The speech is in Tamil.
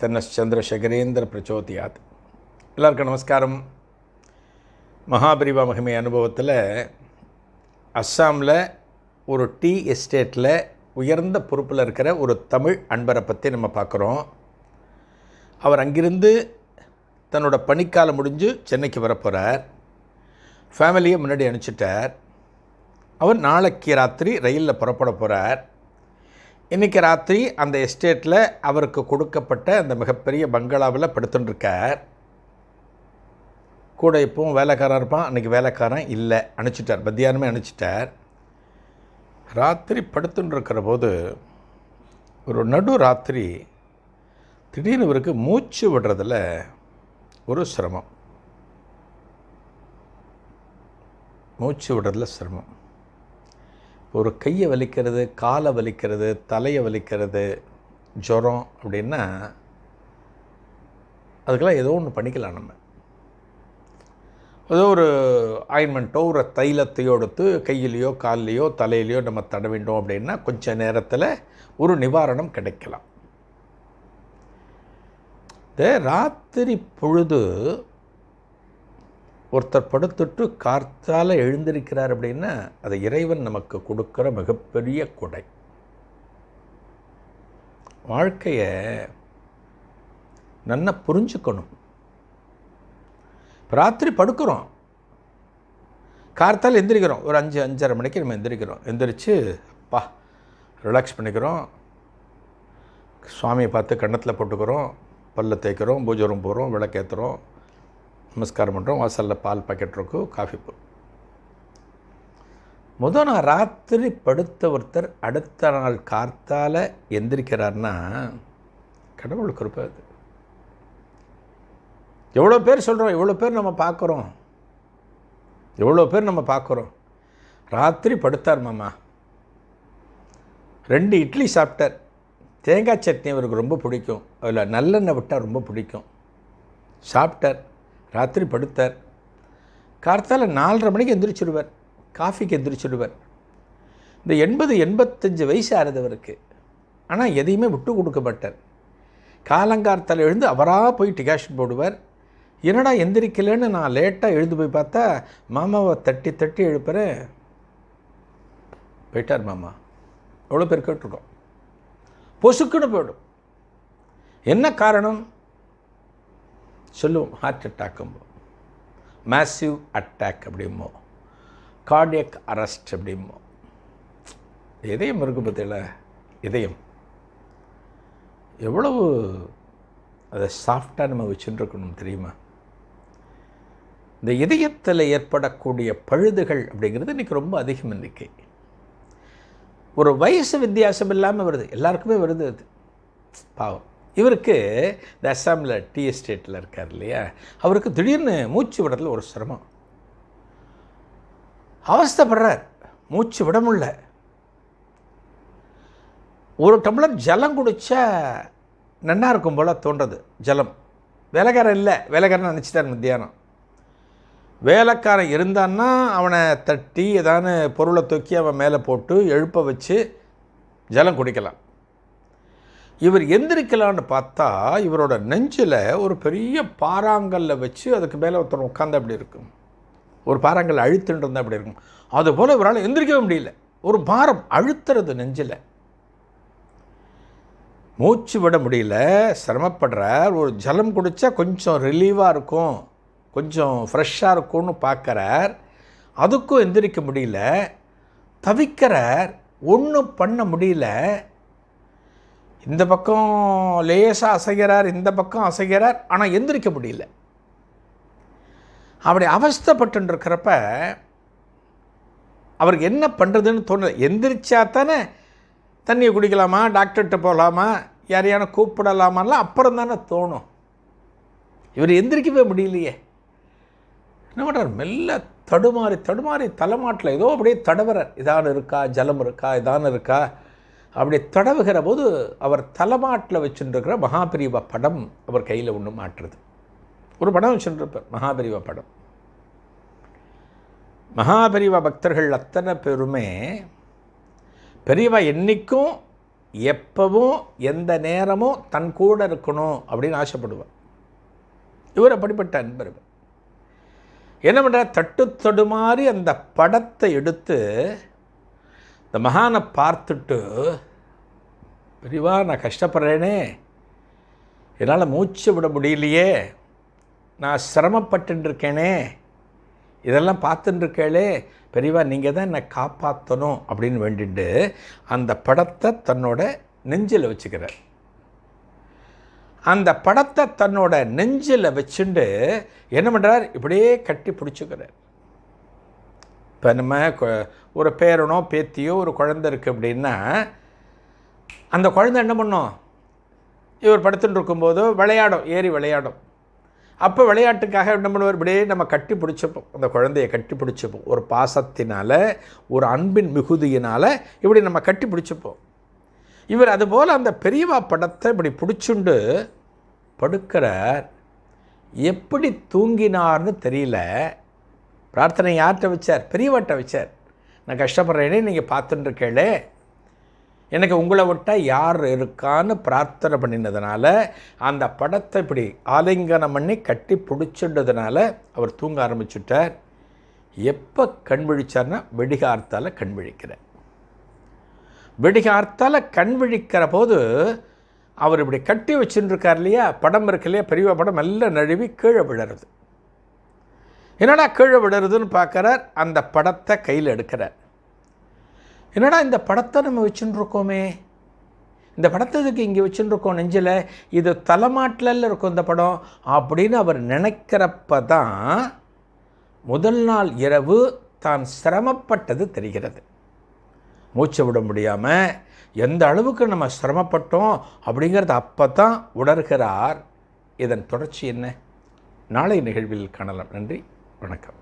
தன்னச்சந்திரசேகரேந்திர பிரச்சோதியாத். எல்லாருக்கும் நமஸ்காரம். மகாபரிவா மகிமை அனுபவத்தில் அஸ்ஸாமில் ஒரு டீ எஸ்டேட்டில் உயர்ந்த பொறுப்பில் இருக்கிற ஒரு தமிழ் அன்பரை பற்றி நம்ம பார்க்குறோம். அவர் அங்கிருந்து தன்னோட பணிக்காலம் முடிஞ்சு சென்னைக்கு வரப்போகிறார் ஃபேமிலியை முன்னாடி அனுப்பிச்சிட்டார். அவர் நாளைக்கு ராத்திரி ரயிலில் புறப்பட போகிறார் இன்றைக்கி ராத்திரி அந்த எஸ்டேட்டில் அவருக்கு கொடுக்கப்பட்ட அந்த மிகப்பெரிய பங்களாவில் படுத்துன்னு இருக்கார் கூட இப்போவும் வேலைக்காரன் இருப்பான். அன்றைக்கி வேலைக்காரன் இல்லை. அனுப்பிச்சிட்டார் மத்தியானமே அனுப்பிச்சிட்டார் ராத்திரி படுத்துட்டுருக்கிற போது ஒரு நடு ராத்திரி திடீர்னு இவருக்கு மூச்சு விடுறதில் ஒரு சிரமம். மூச்சு விடுறதில் சிரமம். ஒரு கையை வலிக்கிறது காலை வலிக்கிறது தலையை வலிக்கிறது ஜுரம் அப்படின்னா அதுக்கெல்லாம் ஏதோ ஒன்று பண்ணிக்கலாம் நம்ம. ஏதோ ஒரு ஆயின்மெண்ட்டோ ஒரு தைலத்தையோ எடுத்து கையிலையோ கால்லையோ தலையிலையோ நம்ம தடவிட்டோம் அப்படின்னா கொஞ்ச நேரத்தில் ஒரு நிவாரணம் கிடைக்கலாம். இந்த ராத்திரி பொழுது ஒருத்தர் படுத்துட்டு கார்த்தால் எழுந்திருக்கிறார் அப்படின்னா அது இறைவன் நமக்கு கொடுக்குற மிகப்பெரிய கொடை. வாழ்க்கையை நல்லா புரிஞ்சுக்கணும். ராத்திரி படுக்கிறோம். கார்த்தால் எந்திரிக்கிறோம். ஒரு அஞ்சு அஞ்சரை மணிக்கு நம்ம எந்திரிக்கிறோம். எந்திரிச்சு அப்பா ரிலாக்ஸ் பண்ணிக்கிறோம். சுவாமியை பார்த்து கன்னத்தில் போட்டுக்கிறோம். பல்ல தேய்க்கிறோம். பூஜை ரூம் போகிறோம் விளக்கேற்றுறோம் நமஸ்காரம் பண்ணுறோம் வாசலில் பால் பாக்கெட் இருக்கும் காஃபி போ முதல் நாள் ராத்திரி படுத்த ஒருத்தர் அடுத்த நாள் கார்த்தால் எந்திரிக்கிறார்னா கடவுள் கிருப்பை அது. எவ்வளோ பேர் சொல்கிறோம் எவ்வளோ பேர் நம்ம பார்க்குறோம். எவ்வளோ பேர் நம்ம பார்க்குறோம். ராத்திரி படுத்தார் மாமா. ரெண்டு இட்லி சாப்பிட்டார். தேங்காய் சட்னி அவருக்கு ரொம்ப பிடிக்கும். அதில் நல்லெண்ணெய் விட்டால் ரொம்ப பிடிக்கும். சாப்பிட்டார். ராத்திரி படுத்தார். கார்த்தால நாலரை மணிக்கு எந்திரிச்சிடுவார். காஃபிக்கு எந்திரிச்சிடுவார். இந்த எண்பது எண்பத்தஞ்சு வயசு ஆறுதவருக்கு ஆனால் எதையுமே விட்டு கொடுக்க மாட்டார். காலங்கார்த்தால் எழுந்து அவராக போய் டிகாஷன் போடுவார். என்னடா எந்திரிக்கலன்னு நான் லேட்டாக எழுந்து போய் பார்த்தா மாமாவை தட்டி தட்டி எழுப்புறேன் போயிட்டார் மாமா. எவ்வளோ பேர் கேட்டிருக்கோம். பொசுக்குன்னு போயிடும். என்ன காரணம்? சொல்லுவோம் ஹார்ட் அட்டாக்கும்போ மேசிவ் அட்டாக் அப்படிமோ கார்டியக் அரெஸ்ட் அப்படிமோ இதயம் இருக்கு பார்த்தீங்களா இதயம். எவ்வளவு அதை சாஃப்டாக நம்ம வச்சுருக்கணும் தெரியுமா? இந்த இதயத்தில் ஏற்படக்கூடிய பழுதுகள் அப்படிங்கிறது இன்றைக்கி ரொம்ப அதிகம் இன்றைக்கி. ஒரு வயசு வித்தியாசம் இல்லாமல் வருது. எல்லாருக்குமே வருது அது. பாவம். இவருக்கு இந்த அஸ்ஸாமில் டீ எஸ்டேட்டில் இருக்கார் இல்லையா? அவருக்கு திடீர்னு மூச்சு விடத்தில் ஒரு சிரமம். அவஸ்தப்படுறார். மூச்சு விட முடியல. ஒரு டம்ளர் ஜலம் குடித்தா நன்னா இருக்கும் போல் தோன்றது ஜலம். வேலைக்காரன் இல்லை. வேலைக்காரன் நினச்சிட்டார் மத்தியானம். வேலைக்காரன் இருந்தான்னா அவனை தட்டி ஏதான பொருளை தூக்கி அவன் மேலே போட்டு எழுப்ப வச்சு ஜலம் குடிக்கலாம். இவர் எந்திரிக்கலான்னு பார்த்தா இவரோட நெஞ்சில் ஒரு பெரிய பாறாங்கல்ல வச்சு அதுக்கு மேலே ஒருத்தர் உட்காந்து அப்படி இருக்கும்? ஒரு பாறாங்கல் அழுத்துட்டு இருந்தால் அப்படி இருக்கும்? அதுபோல் இவரால் எந்திரிக்கவே முடியல. ஒரு பாரம் அழுத்துறது நெஞ்சில். மூச்சு விட முடியல. சிரமப்படுறார். ஒரு ஜலம் குடித்தா கொஞ்சம் ரிலீவாக இருக்கும். கொஞ்சம் ஃப்ரெஷ்ஷாக இருக்கும்னு பார்க்குறார். அதுக்கும் எந்திரிக்க முடியல. தவிக்கிறார். ஒன்றும் பண்ண முடியல. இந்த பக்கம் லேசாக அசைகிறார் இந்த பக்கம் அசைகிறார் ஆனால் எந்திரிக்க முடியல. அப்படி அவஸ்தப்பட்டுருக்கிறப்ப அவருக்கு என்ன பண்ணுறதுன்னு தோணல. எந்திரிச்சா தானே தண்ணியை குடிக்கலாமா டாக்டர்கிட்ட போகலாமா யாரையான கூப்பிடலாமான்லாம் அப்புறம் தானே தோணும். இவர் எந்திரிக்கவே முடியலையே. என்ன பண்ணுறார் மெல்ல தடுமாறி தடுமாறி தலைமாட்டில் ஏதோ அப்படியே தடவுறார். இதான் இருக்கா ஜலம் இருக்கா இதான் இருக்கா அப்படி தடவுகிற போது அவர் தலைமாட்டில் வச்சுருக்கிற மகாபிரிவ படம் அவர் கையில் ஒன்று மாட்டுறது ஒரு படம் வச்சுருப்பார் மகாபிரிவ படம். மகாபெரிவ பக்தர்கள் அத்தனை பேருமே பெரியவா என்றைக்கும் எப்பவும் எந்த நேரமும் தன் கூட இருக்கணும் அப்படின்னு ஆசைப்படுவார். இவர் அப்படிப்பட்ட அன்பர் என்ன பண்ணுறார்? தட்டு தடுமாறி அந்த படத்தை எடுத்து இந்த மகானை பார்த்துட்டு பெரியவா நான் கஷ்டப்படுறேனே. என்னால் மூச்சு விட முடியலையே. நான் சிரமப்பட்டுருக்கேனே. இதெல்லாம் பார்த்துட்டுருக்கேளே பெரியவா நீங்கள் தான் என்னை காப்பாற்றணும் அப்படின்னு வேண்டிட்டு அந்த படத்தை தன்னோட நெஞ்சில் வச்சுக்கிறார். அந்த படத்தை தன்னோட நெஞ்சில் வச்சுட்டு என்ன பண்ணுறார் இப்படியே கட்டி பிடிச்சிக்கிறார். இப்போ நம்ம கொ- ஒரு பேரனோ பேத்தியோ ஒரு குழந்தை இருக்குது அப்படின்னா அந்த குழந்தை என்ன பண்ணும்? இவர் படுத்துட்டு இருக்கும்போது விளையாடும் ஏறி விளையாடும். அப்போ விளையாட்டுக்காக என்ன பண்ணுவார்? இப்படியே நம்ம கட்டி பிடிச்சிப்போம். அந்த குழந்தையை கட்டி பிடிச்சிப்போம். ஒரு பாசத்தினால் ஒரு அன்பின் மிகுதியினால் இப்படி நம்ம கட்டி பிடிச்சிப்போம். இவர் அதுபோல் அந்த பெரியவா படத்தை இப்படி பிடிச்சுண்டு படுக்கிறார். எப்படி தூங்கினார்னு தெரியல. பிரார்த்தனை யார்கிட்ட வச்சார்? பெரியவாட்ட வச்சார். நான் கஷ்டப்படுறேனே நீங்கள் பார்த்துட்டு இருக்கேளே எனக்கு உங்களை விட்டால் யார் இருக்கான்னு பிரார்த்தனை பண்ணினதுனால அந்த படத்தை இப்படி ஆலிங்கனம் பண்ணி கட்டி பிடிச்சிட்டதுனால அவர் தூங்க ஆரம்பிச்சுட்டார். எப்போ கண் விழிச்சார்னா வெடிகார்த்தால் கண் விழிக்கிறார். வெடிகார்த்தால் கண் விழிக்கிற போது அவர் இப்படி கட்டி வச்சுட்டு இல்லையா? படம் இருக்கு இல்லையா? பெரிய படம் எல்லாம் நழுவி கீழே விழறது. என்னடா கீழே விடுறதுன்னு பார்க்குறார் அந்த படத்தை கையில் எடுக்கிறார். என்னடா இந்த படத்தை நம்ம வச்சுட்டுருக்கோமே இந்த படத்துக்கு இங்கே வச்சுருக்கோம் நெஞ்சில்? இது தலைமாட்டில் இருக்கும் இந்த படம் அப்படின்னு அவர் நினைக்கிறப்ப தான் முதல் நாள் இரவு தான் சிரமப்பட்டது தெரிகிறது. மூச்சு விட முடியாமல் எந்த அளவுக்கு நம்ம சிரமப்பட்டோம் அப்படிங்கிறத அப்போ தான் உணர்கிறார். இதன் தொடர்ச்சி என்ன? நாளை நிகழ்வில் காணலாம். நன்றி. வணக்கம்